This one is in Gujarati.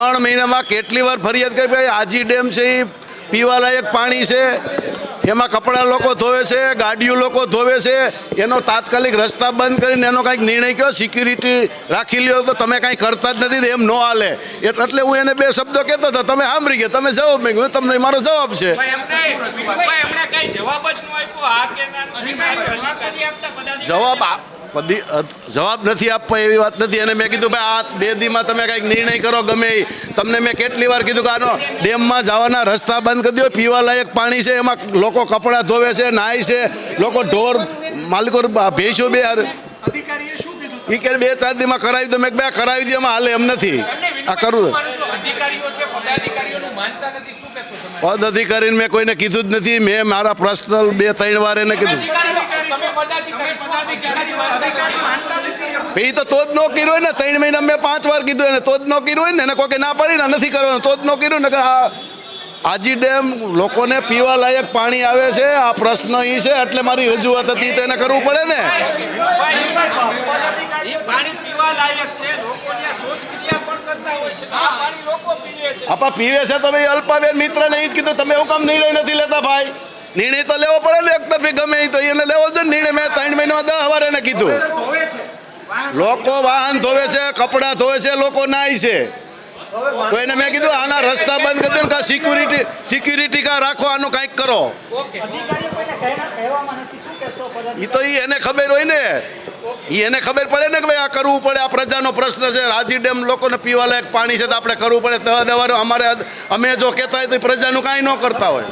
ત્રણ મહિનામાં કેટલી વાર ફરિયાદ કરી ભાઈ આજી ડેમ છે એ પીવાલાયક પાણી છે એમાં કપડાં લોકો ધોવે છે ગાડીઓ લોકો ધોવે છે એનો તાત્કાલિક રસ્તા બંધ કરીને એનો કાંઈક નિર્ણય કયો સિક્યુરિટી રાખી લ્યો તો તમે કાંઈ કરતા જ નથી તો એમ ન હાલે. એટલે હું એને બે શબ્દો કહેતો હતો તમે સાંભળી ગયા તમે જવાબ મેં તમને મારો જવાબ છે. ભાઈ એમને ભાઈ એમને કઈ જવાબ જવાબ નથી આપવા એવી વાત નથી. અને મેં કીધું ભાઈ આ બે દીમાં તમે કંઈક નિર્ણય કરો ગમે એ તમને મેં કેટલી વાર કીધું કે આનો ડેમમાં જવાના રસ્તા બંધ કરી દો પીવાલાયક પાણી છે એમાં લોકો કપડાં ધોવે છે નાય છે લોકો ઢોર માલિકો ભેંસો બે એ કે બે ચાર દીમાં કરાવી દો. મેં બે કરાવી દો એમાં હાલે એમ નથી. આ કરવું પદ અધિકારીને મેં કોઈને કીધું જ નથી. મેં મારા પર્સનલ બે ત્રણ વાર એને કીધું. એ તો તો જ નો કર્યું હોય ને. ત્રણ મહિના મેં પાંચ વાર કીધું એને તો જ નો કર્યું હોય ને. એને કોઈ ના પાડી ને નથી કરવાનું. તો જ નો કર્યું ને. આજી ડેમ લોકોને પીવા લાયક પાણી આવે છે. આ પ્રશ્ન એ છે. એટલે મારી રજૂઆત હતી તો એને કરવું પડે ને. એ પાણી પીવા લાયક છે. લોકોને આ શૌચક્રિયા પણ કરતા હોય છે. આ પાણી લોકો પીવે છે. આપા પીવે છે તમે અલ્પાબેન મિત્રને એ જ કીધું. તમે એવું કામ નિર્ણય નથી લેતા ભાઈ. નિર્ણય તો લેવો પડે ને એક તરફી ગમે એ તો એને લેવો જ નિર્ણય. મેં ત્રણ મહિનામાં દસ હવારે એને કીધું. લોકો વાહન ધોવે છે કપડાં ધોવે છે લોકો નાય છે. તો એને મેં કીધું આના રસ્તા બંધ કરી દો ને સિક્યુરિટી સિક્યુરિટી કા રાખો આનું કંઈક કરો. એ તો ઈ એને ખબર હોય ને. એને ખબર પડે ને કે ભાઈ આ કરવું પડે, આ પ્રજાનો પ્રશ્ન છે, રાજી ડેમ લોકોને પીવા લાયક પાણી છે તો આપણે કરવું પડે. દવા દવાનું અમારે, અમે જો કહેતા હોય તો પ્રજાનું કાંઈ ન કરતા હોય.